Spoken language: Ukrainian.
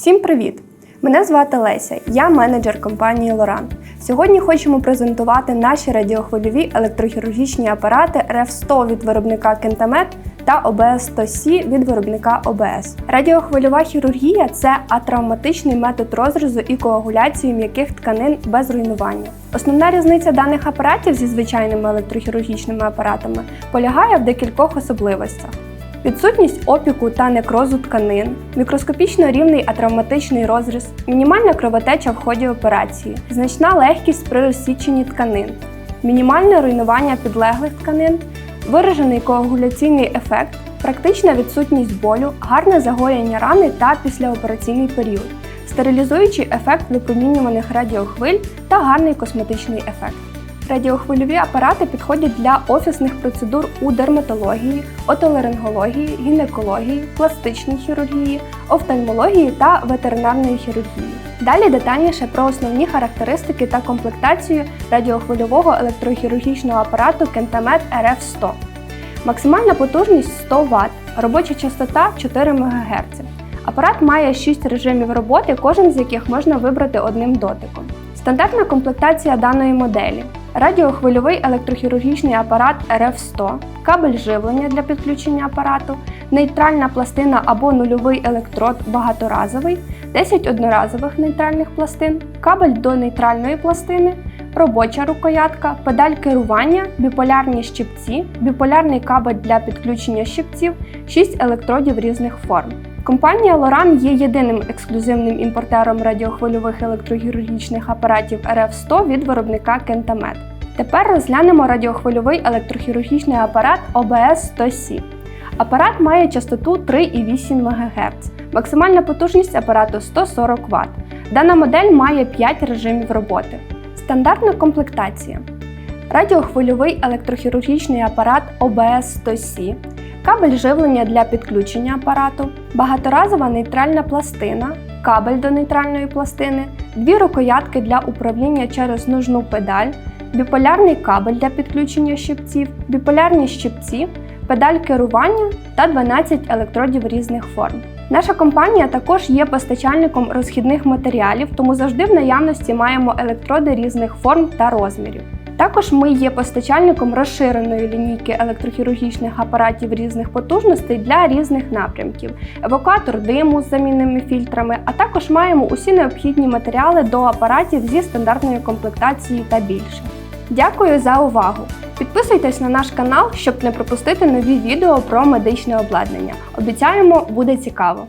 Всім привіт! Мене звати Леся, я менеджер компанії Лорант. Сьогодні хочемо презентувати наші радіохвильові електрохірургічні апарати RF100 від виробника Кентамет та OBS 100C від виробника OBS. Радіохвильова хірургія це атравматичний метод розрізу і коагуляції м'яких тканин без руйнування. Основна різниця даних апаратів зі звичайними електрохірургічними апаратами полягає в декількох особливостях. Відсутність опіку та некрозу тканин, мікроскопічно рівний атравматичний розріз, мінімальна кровотеча в ході операції, значна легкість при розсіченні тканин, мінімальне руйнування підлеглих тканин, виражений коагуляційний ефект, практична відсутність болю, гарне загоєння рани та післяопераційний період, стерилізуючий ефект випромінюваних радіохвиль та гарний косметичний ефект. Радіохвильові апарати підходять для офісних процедур у дерматології, отоларингології, гінекології, пластичній хірургії, офтальмології та ветеринарної хірургії. Далі детальніше про основні характеристики та комплектацію радіохвильового електрохірургічного апарату Kentamed RF100. Максимальна потужність 100 Вт, робоча частота 4 МГц. Апарат має 6 режимів роботи, кожен з яких можна вибрати одним дотиком. Стандартна комплектація даної моделі. Радіохвильовий електрохірургічний апарат RF100, кабель живлення для підключення апарату, нейтральна пластина або нульовий електрод багаторазовий, 10 одноразових нейтральних пластин, кабель до нейтральної пластини, робоча рукоятка, педаль керування, біполярні щипці, біполярний кабель для підключення щипців, 6 електродів різних форм. Компанія Loran є єдиним ексклюзивним імпортером радіохвильових електрохірургічних апаратів RF100 від виробника Kentamed. Тепер розглянемо радіохвильовий електрохірургічний апарат OBS 100C. Апарат має частоту 3,8 МГц, максимальна потужність апарату 140 Вт. Дана модель має 5 режимів роботи. Стандартна комплектація. Радіохвильовий електрохірургічний апарат OBS 100C, кабель живлення для підключення апарату, багаторазова нейтральна пластина, кабель до нейтральної пластини, дві рукоятки для управління через нужну педаль, біполярний кабель для підключення щипців, біполярні щипці, педаль керування та 12 електродів різних форм. Наша компанія також є постачальником розхідних матеріалів, тому завжди в наявності маємо електроди різних форм та розмірів. Також ми є постачальником розширеної лінійки електрохірургічних апаратів різних потужностей для різних напрямків, евакуатор диму з замінними фільтрами, а також маємо усі необхідні матеріали до апаратів зі стандартною комплектацією та більше. Дякую за увагу! Підписуйтесь на наш канал, щоб не пропустити нові відео про медичне обладнання. Обіцяємо, буде цікаво!